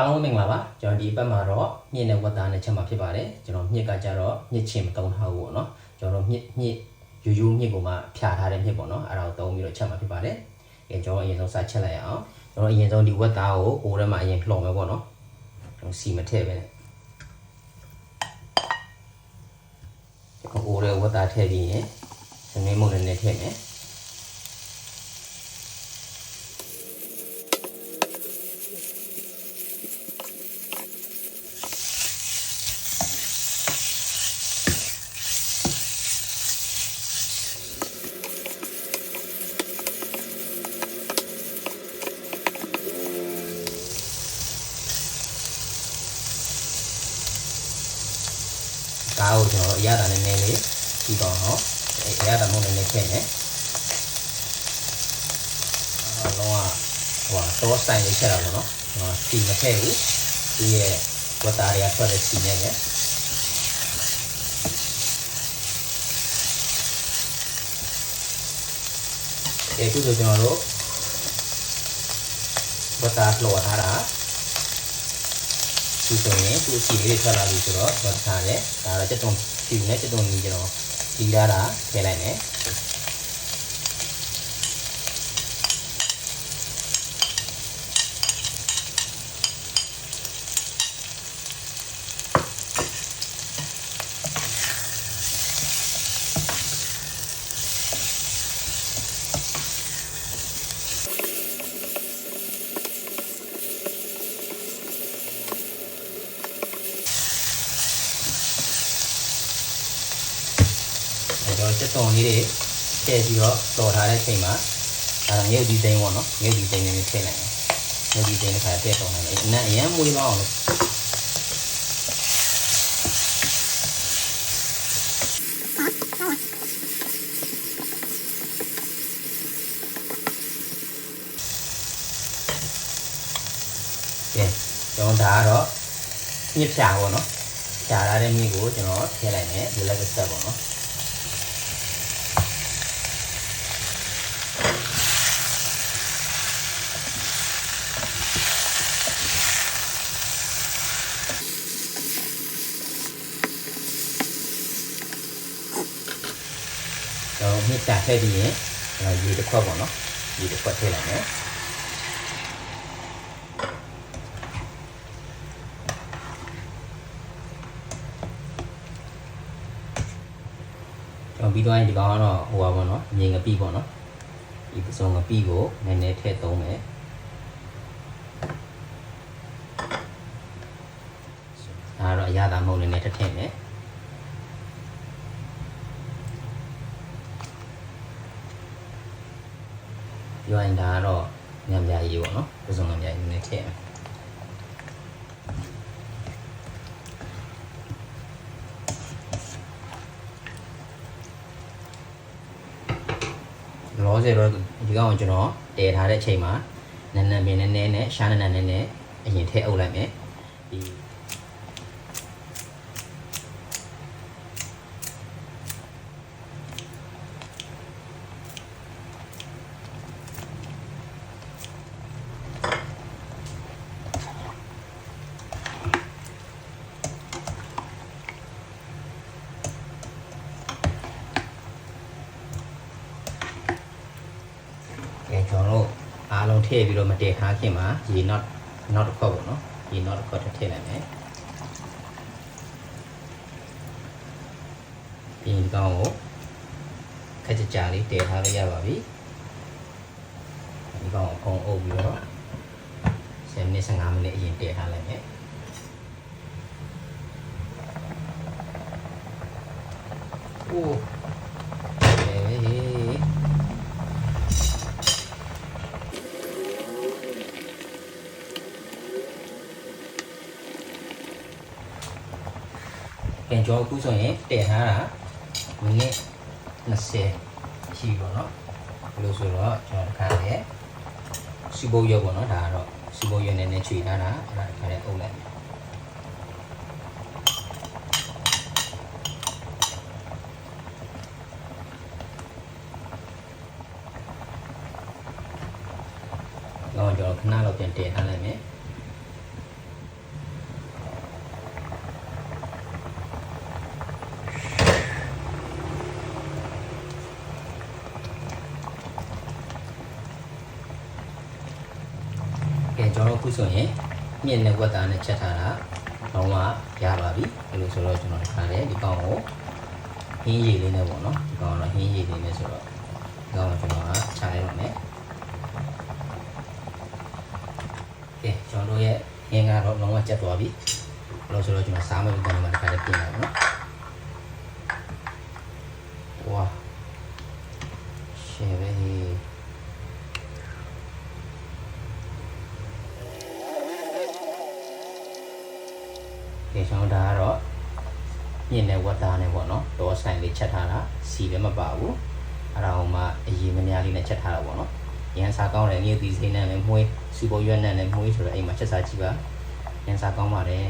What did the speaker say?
အားလုံးမင်္ဂလာပါကျွန်တော်ဒီအပတ်မှာတော့မြင့်နဲ့ဝက်သားနဲ့ချက်မှာဖြစ်ပါတယ်ကျွန်တော်မြင့်ကကြတော့မြင့်ချင်မတုံးထားဘူးပေါ့နော်ကျွန်တော်မြင့်မြင့်ယူယူမြင့်ကိုမှဖြာထားတဲ့မြင့်ပေါ့နော်အဲ့ဒါကိုတုံးပြီးတော့ချက်မှာဖြစ်ပါတယ်အဲကျွန်တော်အရင်ဆုံးစချက်လိုက်ရအောင်ကျွန်တော်အရင်ဆုံးဒီဝက်သားကိုအိုးထဲမှာအရင်လှော်မယ်ပေါ့နော်ကျွန်တော်စီမထည့်ပဲနဲ့ကျွန်တော်အိုးထဲဝက်သားထည့်ပြီးရင်စမင်းမုန်နဲ့ထည့်မယ် ကားကိုကျွန်တော်အရသာနည်းနည်းလေးပြီးတော့ဟောအရသာမုန်နည်းနည်းထည့်မယ်အလုံးကဟိုတော့ဆိုင်လေးချက်တာပေါ့နော်ကျွန်တော်စီမထည့်ဘူးဒီရဲ့ဝတ်သားတွေကထွက်တဲ့စီနဲ့ပဲအဲခုဆိုကျွန်တော်တို့ဝတ်သားလော်ထားတာ ဒီဆိုရင်သူ့အစီလေးတွေထွက်လာပြီဆိုတော့တော့ထားတယ်ဒါတော့ချက်တုံဖြူနဲ့ချက်တုံကြီးကျွန်တော်ဒီရတာထည့်လိုက်မယ်အဲ တော့ချက်တုံလေးတွေထည့်ပြီးတော့တော်ထားတဲ့အချိန်မှာဒါတော့ငရုတ်ဒီသိန်းပေါ့နော်ငရုတ်ဒီသိန်းလေးထည့်လိုက်မယ်ငရုတ်ဒီသိန်းတစ်ခါထည့်တော်လိုက်မယ်အနံ့အရမ်းမူလေးပါအောင်လို့ကဲကျွန်တော်ဒါကတော့မြစ်ဖြာပေါ့နော်ဖြာရတဲ့မြစ်ကိုကျွန်တော်ထည့်လိုက်မယ်ဒီလက်ကဆက်ပေါ့နော်ကျွ န်တော်မြစ်ဖြာထည့်ပြီးရင်ကျွန်တော်ရေတစ်ခွက်ပေါ့နော်ရေတစ်ခွက်ထည့်လိုက်မယ်ကျွန်တော်ပြီးသွားရင်ဒီကောင်ကတော့ဟိုပါပေါ့နော်ငြိမ်ငပိပေါ့နော်ဒီပစုံငပိကိုနည်းနည်းထည့်သုံးမယ်ဒါကတော့အရသာမဟုတ်နည်းနည်းထည့်ထည့်မယ် ပြောရင်ဒါကတော့ညံပြားကြီးပေါ့နော်ပစုံညံပြားကြီးနည်းနည်းထည့်မယ်လောဆယ်တော့ဒီကောင်ကိုကျွန်တော်တည်ထားတဲ့အချိန်မှာနန်းနန်းပင်နည်းနည်းနဲ့ရှားနန်းနန်းနည်းနည်းအရင်ထည့်အုပ်လိုက်မယ်ဒီကဲကျွန်တော်တို့အားလုံး ထည့်ပြီးတော့မတည်ထားခင်မှာရေ not not တစ်ခွက်ပေါ့နော်ရေ not တစ်ခွက်ထည့်လိုက်မယ်ပြီးရင်ဒီကောင်ကိုခက်ကြကြလေးတည်ထားလိုက်ရပါပြီဒီကောင်ကိုအကုန်အုပ်ပြီးတော့10မိနစ်15မိနစ်အရင်တည်ထားလိုက်မယ်အိုးဟေး ပြန်ကြောအခုဆိုရင်တည်ထားတာမိနစ်20ရှိပါတော့ဘယ်လိုဆိုတော့ကျွန်တော်တစ်ခါလေစီဘုတ်ရုပ်ပေါ့နော်ဒါကတော့စီဘုတ်ရုပ်နည်းနည်းခြွေထားတာအဲ့ဒါတစ်ခါလေအုပ်လိုက်မယ်တော့ကျွန်တော်ခဏလောက်ပြန်တည်ထားလိုက်မယ် ကျွန်တော်ခုဆိုရင်မြင့်နဲ့ဝက်သားနဲ့ချက်ထားတာတော့မှရပါပြီအဲ့လိုဆိုတော့ကျွန်တော်ထားတယ်ဒီကောင်ကိုဟင်းရည်လေးနဲ့ပေါ့နော်ဒီကောင်ကတော့ဟင်းရည်လေးနဲ့ဆိုတော့ဒီကောင်ကိုကျွန်တော်ကခြားလိုက်ပါမယ်ကဲကျွန်တော်တို့ရဲ့ဟင်းကတော့လုံးဝချက်သွားပြီအဲ့လိုဆိုတော့ကျွန်တော်စားမယ်ဒီကောင်မှာတစ်ခါလေးပြင်လိုက်ပါနော်ဝါရှယ်ပဲ ဒီကျွန်တော်ဒါကတော့မြင့်တဲ့ဝတ်သားနဲ့ပေါ့နော်ဒေါ်ဆိုင်လေးချက်ထားတာစီလည်းမပါဘူးအဲ့ဒါဟိုမှအရင်မများလေးနဲ့ချက်ထားတာပေါ့နော်ရန်စားကောင်းတယ်ငေးသီးစိမ်းနဲ့လည်းမွေးစူပေါ်ရွက်နဲ့လည်းမွေးဆိုတော့အိမ်မှာချက်စားကြည့်ပါရန်စားကောင်းပါတယ်